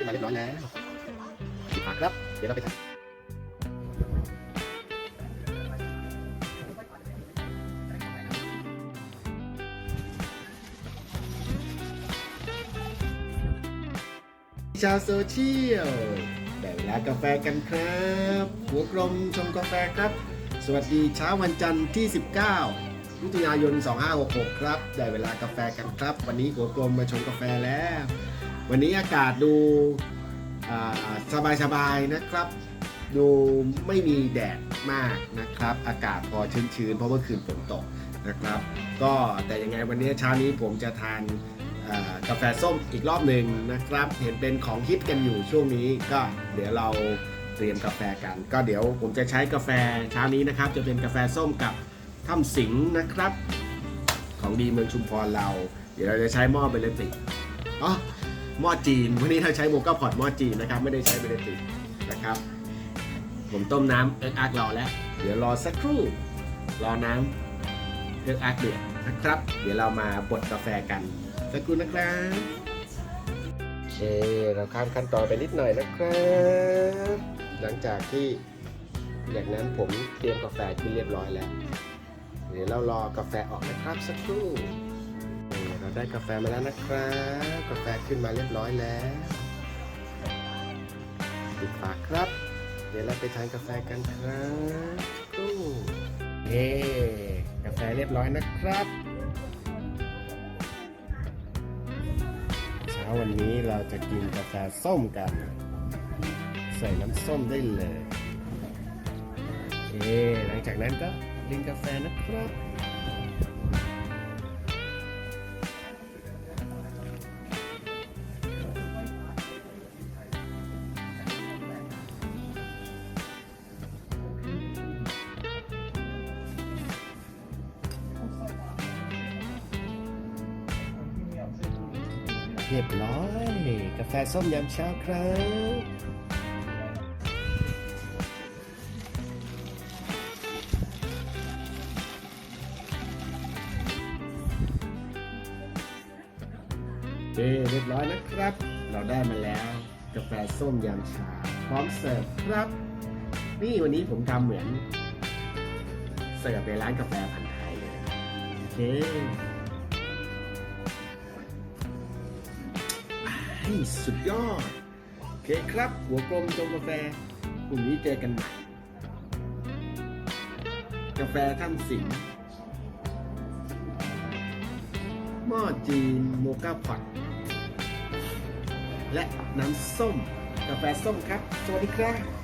ขึ้นมาเรียบร้อยแล้วปิดฝาครับ เดี๋ยวเราไปทำชาวโซเชียลได้เวลากาแฟกันครับ หัวกลมชมกาแฟครับ สวัสดีเช้าวันจันทร์ที่ 19มิถุนายน 2566 ครับ ได้เวลากาแฟกันครับ วันนี้หัวกลมมาชงกาแฟแล้ว วันนี้อากาศดูสบายๆนะครับ ดูไม่มีแดดมากนะครับ อากาศพอชื้นๆ เพราะเมื่อคืนฝนตกนะครับ ก็แต่ยังไงวันนี้เช้านี้ผมจะทานกาแฟส้มอีกรอบหนึ่งนะครับ เห็นเป็นของฮิตกันอยู่ช่วงนี้ก็เดี๋ยวเราเตรียมกาแฟกัน ก็เดี๋ยวผมจะใช้กาแฟเช้านี้นะครับ จะเป็นกาแฟส้มกับถ้ำสิงห์นะครับ ของดีเมืองชุมพรเรา เดี๋ยวเราจะใช้หม้อเบลติกอ๋อ หม้อจีน วันนี้เราใช้โมกาพอตหม้อจีนนะครับ ไม่ได้ใช้เบลติกนะครับ ผมต้มน้ำเอิร์กอาร์กรอแล้ว เดี๋ยวรอสักครู่ รอน้ำเอิร์กอาร์กเดือดนะครับ เดี๋ยวเรามาบดกาแฟกันสักครู่นะครับโอเคเราข้ามขั้นตอนไปนิดหน่อยนะครับ หลังจากที่จากนั้นผมเตรียมกาแฟที่เรียบร้อยแล้ว เดี๋ยวเรารอกาแฟออกนะครับสักครู่เราได้กาแฟมาแล้วนะครับ กาแฟ ขึ้นมาเรียบร้อยแล้วปิดฝาครับ เดี๋ยวเราไปทานกาแฟกันครับสักครู่เย้กาแฟเรียบร้อยนะครับ เช้าวันนี้เราจะกินกาแฟส้มกัน ใส่น้ำส้มได้เลยโอเคหลังจากนั้นก็ลินกาแฟนะครับ เรียบร้อย กาแฟส้มยามเช้าครับเคเรียบร้อยนะครับ เราได้มาแล้ว กาแฟส้มยามเช้าพร้อมเสิร์ฟครับ นี่วันนี้ผมทำเหมือน เสิร์ฟในร้านกาแฟพันธ์ไทยเลยโอเค ที่สุดยอด โอเคครับ หัวกลมชงกาแฟกลุ่มนี้เจอกันใหม่กาแฟท่านสิงห์หม้อจีนโมกาพอตและน้ำส้ม กาแฟส้มครับ สวัสดีครับ